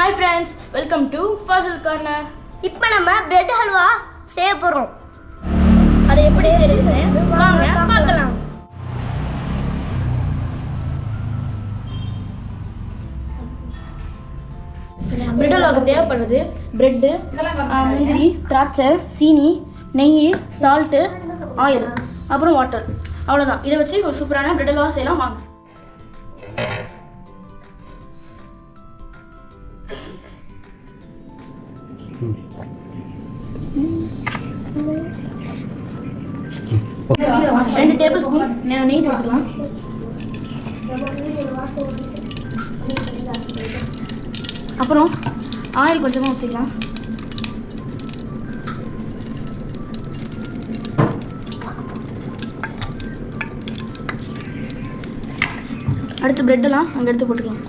Hi friends welcome to Fazal corner இப்போ நம்ம bread halwa செய்ய போகிறோம் அதை எப்படி செய்யறதுன்னு வாங்க பார்க்கலாம். பிரெட் அல்வாவுக்கு தேவைப்படுறது பிரெட்டு முந்திரி திராட்சை சீனி நெய் சால்ட்டு ஆயில் அப்புறம் வாட்டர் அவ்வளோதான் இதை வச்சு ஒரு சூப்பரான பிரெட் அல்வா செய்யலாம். வாங்க. ரெண்டு டேபிள் ஸ்பூன் நெய் எடுத்துக்கலாம். அப்புறம் ஆயில் கொஞ்சமாக ஊற்றிக்கலாம் அடுத்து பிரெட்டெல்லாம் அங்கே எடுத்து போட்டுக்கலாம்.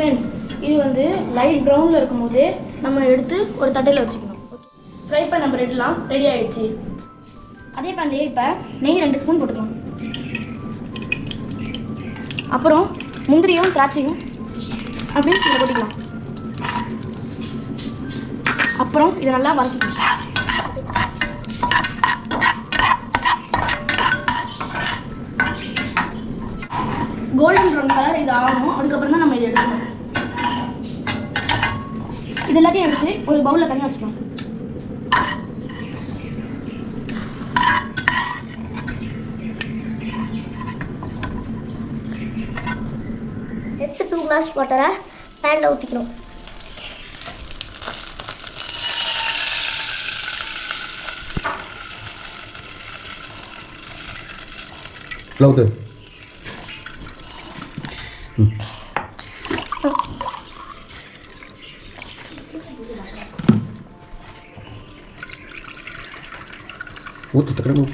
ஃப்ரெண்ட்ஸ் இது வந்து லைட் ப்ரௌனில் இருக்கும்போது நம்ம எடுத்து ஒரு தட்டையில் வச்சுக்கணும். ஃப்ரை பண்ண ப்ரெட்லாம் ரெடி ஆகிடுச்சு அதே பேன்லேயே இப்போ நெய் ரெண்டு ஸ்பூன் போட்டுக்கலாம். அப்புறம் முந்திரியும் திராட்சையும் அப்படின்னு இதில் போட்டுக்கலாம். அப்புறம் இதை நல்லா வதக்கிக்கலாம். கோல்டன் ப்ரௌன் கலர் இது ஆகணும். அதுக்கப்புறம் தான் நம்ம இதை எடுக்கணும் இது எல்லாத்தையும் எடுத்து ஒரு பவுலில் தனியாக வச்சுக்கலாம். எடுத்து டூ கிளாஸ் வாட்டரை பேனில் ஊற்றிக்கணும் லவுத்து ஊற்று தக்கணும்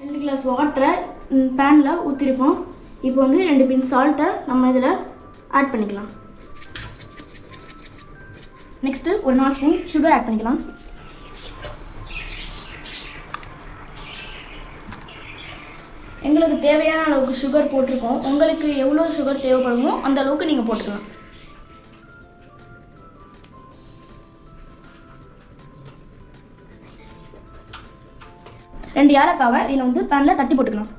ரெண்டு கிளாஸ் வாட்டரை பேனில் ஊற்றிருப்போம் இப்போ வந்து ரெண்டு பின் சால்ட்டை நம்ம இதில் ஆட் பண்ணிக்கலாம். நெக்ஸ்ட்டு ஒரு நாலு ஸ்பூன் சுகர் ஆட் பண்ணிக்கலாம். எங்களுக்கு தேவையான அளவுக்கு சுகர் போட்டிருக்கோம். உங்களுக்கு எவ்வளோ சுகர் தேவைப்படுமோ அந்த அளவுக்கு நீங்கள் போட்டுக்கலாம். ரெண்டு ஏலக்காவை இதில் வந்து பேனில் தட்டி போட்டுக்கலாம்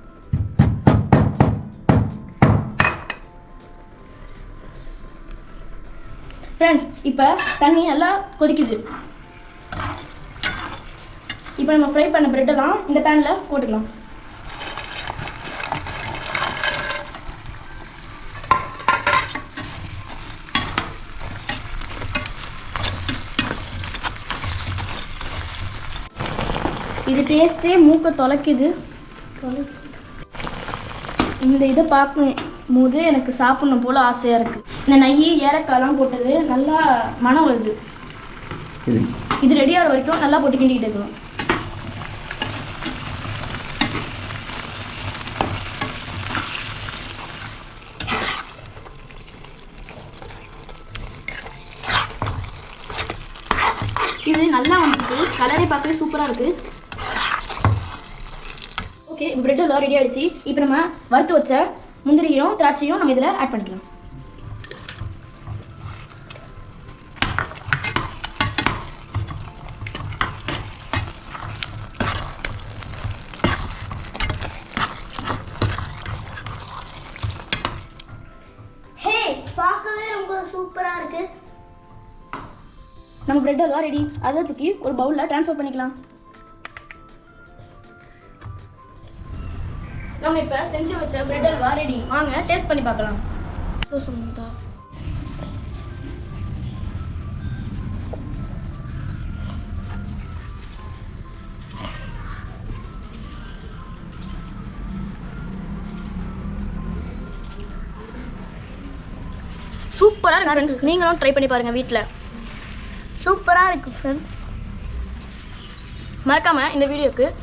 ஃப்ரெண்ட்ஸ் இப்போ தண்ணி நல்லா கொதிக்குது. இப்போ நம்ம ஃப்ரை பண்ண ப்ரெட்டெல்லாம் இந்த பேனில் போட்டுக்கலாம். இது டேஸ்ட்டே மூக்கை தொலைக்குது. இந்த இதை பார்க்கும் போது எனக்கு சாப்பிடணும் போல் ஆசையாக இருக்குது இந்த நெய் ஏலக்காய்லாம் போட்டது நல்லா மனம் வருது. இது. ரெடி ஆகிற வரைக்கும் நல்லா போட்டு கிண்டிக்கிட்டு இருக்கணும். இது நல்லா வந்துருக்கு. கலரே பார்க்கவே சூப்பராக இருக்குது ஓகே இப்போ பிரெட் எல்லாம் ரெடி ஆயிடுச்சு. இப்போ நம்ம வறுத்து வச்ச முந்திரியும் திராட்சையும் நம்ம இதில் ஆட் பண்ணிக்கலாம். ஹே பார்க்கவே ரொம்ப சூப்பராக இருக்குது நம்ம பிரெட் அல்வா ரெடி அதை தூக்கி ஒரு பவுலில் ட்ரான்ஸ்ஃபர் பண்ணிக்கலாம். நம்ம இப்போ செஞ்சு வச்ச பிரெட் அல்வா ரெடி வாங்க டேஸ்ட் பண்ணி பார்க்கலாம். சொல்லுங்கதா சூப்பராக இருக்கு ஃப்ரெண்ட்ஸ் நீங்களும் ட்ரை பண்ணி பாருங்கள் வீட்டில் சூப்பராக இருக்குது ஃப்ரெண்ட்ஸ் மறக்காமல் இந்த வீடியோக்கு